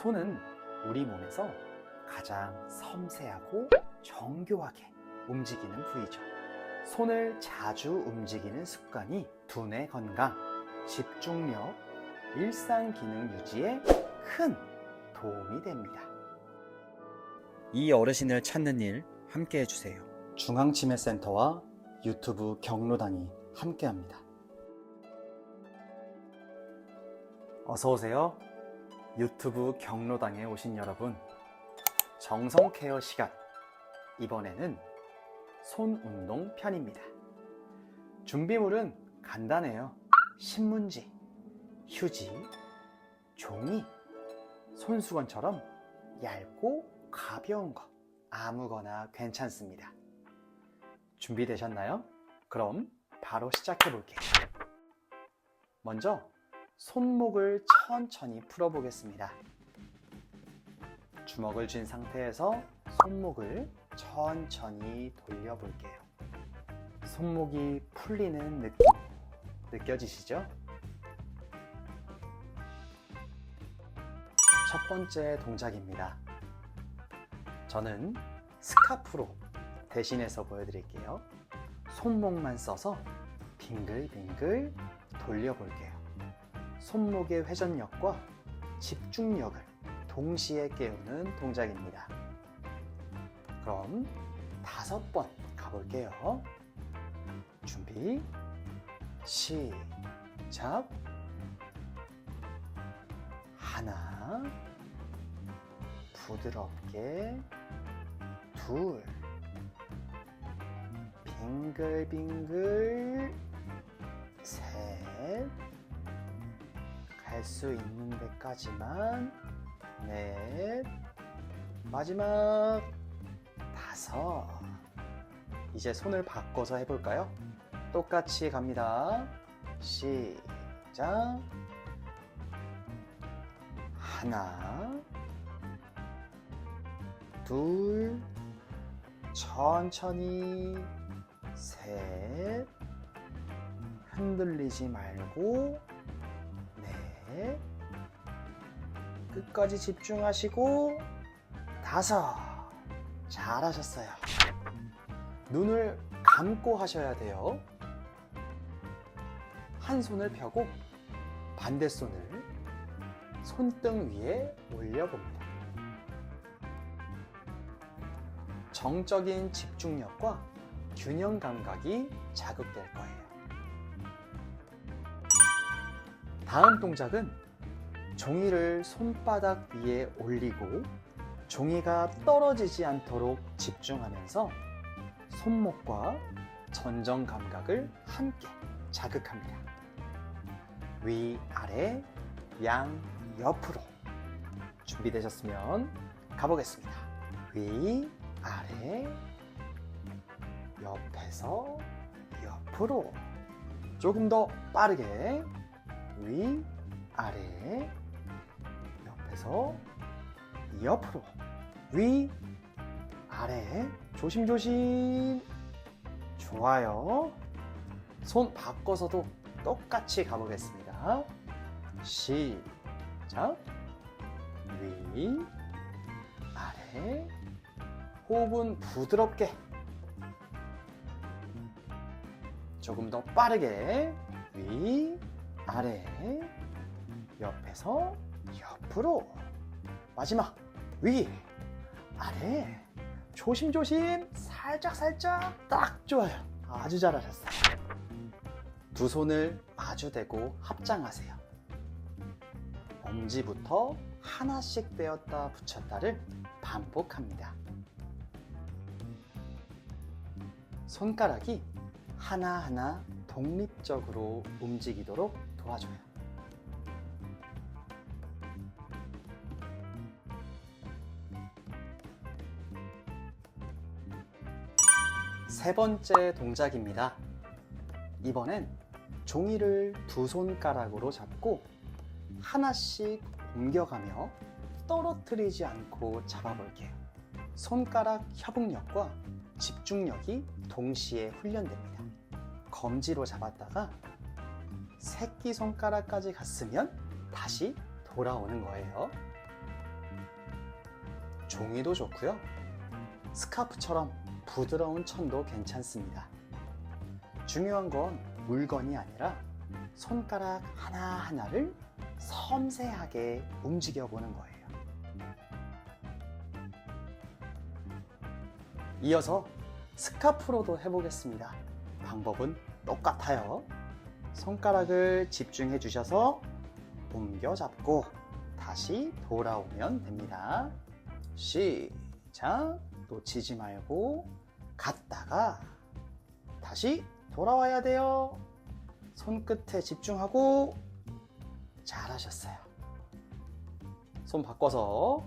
손은 우리 몸에서 가장 섬세하고 정교하게 움직이는 부위죠. 손을 자주 움직이는 습관이 두뇌 건강, 집중력, 일상 기능 유지에 큰 도움이 됩니다. 이 어르신을 찾는 일 함께 해주세요. 중앙치매센터와 유튜브 경로당이 함께합니다. 어서 오세요. 유튜브 경로당에 오신 여러분. 정성 케어 시간. 이번에는 손 운동 편입니다. 준비물은 간단해요. 신문지, 휴지, 종이, 손수건처럼 얇고 가벼운 거 아무거나 괜찮습니다. 준비되셨나요? 그럼 바로 시작해 볼게요. 먼저 손목을 천천히 풀어보겠습니다. 주먹을 쥔 상태에서 손목을 천천히 돌려볼게요. 손목이 풀리는 느낌 느껴지시죠? 첫 번째 동작입니다. 저는 스카프로 대신해서 보여드릴게요. 손목만 써서 빙글빙글 돌려볼게요. 손목의 회전력과 집중력을 동시에 깨우는 동작입니다. 그럼 다섯 번 가볼게요. 준비, 시작. 하나, 부드럽게, 둘, 빙글빙글, 셋, 갈 수 있는 데까지만, 넷, 마지막, 다섯. 이제 손을 바꿔서 해볼까요? 똑같이 갑니다. 시작. 하나, 둘, 천천히, 셋, 흔들리지 말고, 넷, 끝까지 집중하시고, 다섯. 잘하셨어요. 눈을 감고 하셔야 돼요. 한 손을 펴고 반대 손을 손등 위에 올려봅니다. 정적인 집중력과 균형 감각이 자극될 거예요. 다음 동작은 종이를 손바닥 위에 올리고 종이가 떨어지지 않도록 집중하면서 손목과 전정 감각을 함께 자극합니다. 위, 아래, 양, 옆으로. 준비되셨으면 가보겠습니다. 위, 아래, 옆에서 옆으로. 조금 더 빠르게. 위, 아래, 옆에서 옆으로. 위, 아래, 조심조심. 좋아요. 손 바꿔서도 똑같이 가보겠습니다. 시작. 위, 아래. 호흡은 부드럽게. 조금 더 빠르게. 위, 아래. 옆에서 옆으로. 마지막. 위, 아래. 조심조심. 살짝 살짝. 딱 좋아요. 아주 잘하셨어요. 두 손을 마주대고 합장하세요. 엄지부터 하나씩 떼었다 붙였다를 반복합니다. 손가락이 하나하나 독립적으로 움직이도록 도와줘요. 세 번째 동작입니다. 이번엔 종이를 두 손가락으로 잡고 하나씩 옮겨가며 떨어뜨리지 않고 잡아볼게요. 손가락 협응력과 집중력이 동시에 훈련됩니다. 검지로 잡았다가 새끼손가락까지 갔으면 다시 돌아오는 거예요. 종이도 좋고요. 스카프처럼 부드러운 천도 괜찮습니다. 중요한 건 물건이 아니라 손가락 하나하나를 섬세하게 움직여 보는 거예요. 이어서 스카프로도 해보겠습니다. 방법은 똑같아요. 손가락을 집중해 주셔서 옮겨 잡고 다시 돌아오면 됩니다. 시작! 놓치지 말고 갔다가 다시 돌아와야 돼요. 손끝에 집중하고 잘하셨어요. 손 바꿔서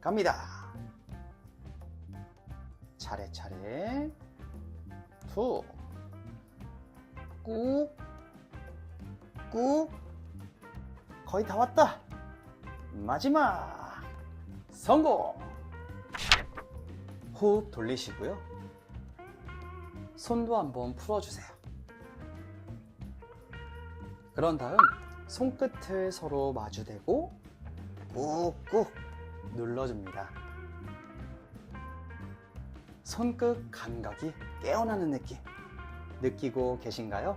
갑니다. 차례차례 툭 꾹, 꾹, 거의 다 왔다. 마지막 성공. 호흡 돌리시고요. 손도 한번 풀어주세요. 그런 다음 손끝을 서로 마주대고 꾹꾹 눌러줍니다. 손끝 감각이 깨어나는 느낌 느끼고 계신가요?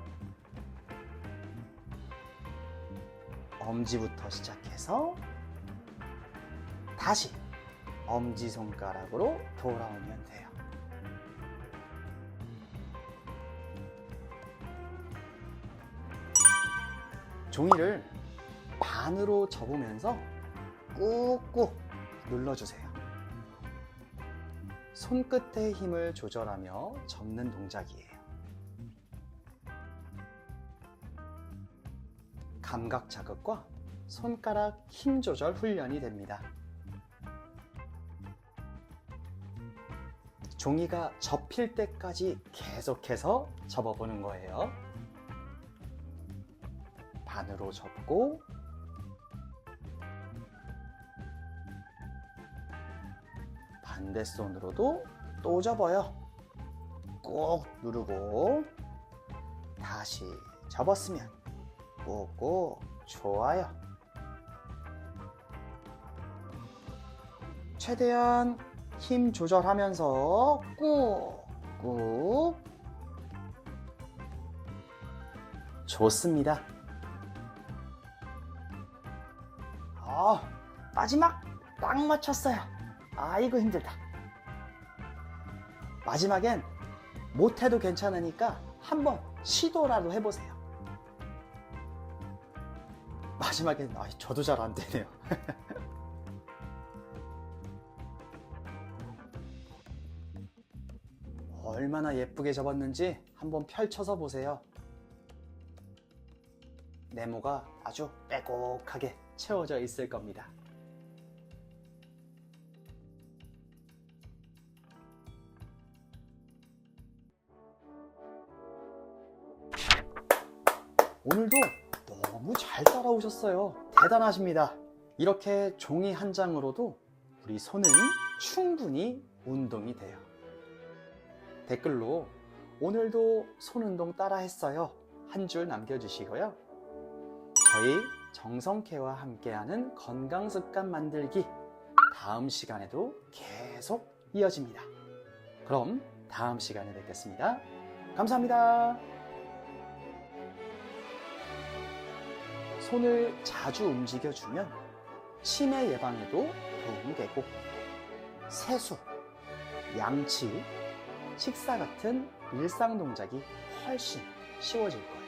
엄지부터 시작해서 다시 엄지손가락으로 돌아오면 돼요. 종이를 반으로 접으면서 꾹꾹 눌러주세요. 손끝의 힘을 조절하며 접는 동작이에요. 감각 자극과 손가락 힘 조절 훈련이 됩니다. 종이가 접힐 때까지 계속해서 접어보는 거예요. 반으로 접고 반대손으로도 또 접어요. 꾹 누르고 다시 접었으면 꾹꾹 좋아요. 최대한 힘 조절하면서 꾹꾹 좋습니다. 아, 마지막 딱 맞췄어요. 아이고 힘들다. 마지막엔 못해도 괜찮으니까 한번 시도라도 해보세요. 마지막엔 아, 저도 잘 안 되네요. 얼마나 예쁘게 접었는지 한번 펼쳐서 보세요. 네모가 아주 빼곡하게 채워져 있을 겁니다. 오늘도 너무 잘 따라오셨어요. 대단하십니다. 이렇게 종이 한 장으로도 우리 손은 충분히 운동이 돼요. 댓글로 오늘도 손 운동 따라 했어요. 한 줄 남겨주시고요. 저희 정성케와 함께하는 건강 습관 만들기 다음 시간에도 계속 이어집니다. 그럼 다음 시간에 뵙겠습니다. 감사합니다. 손을 자주 움직여주면 치매 예방에도 도움이 되고 세수, 양치, 식사 같은 일상 동작이 훨씬 쉬워질 거예요.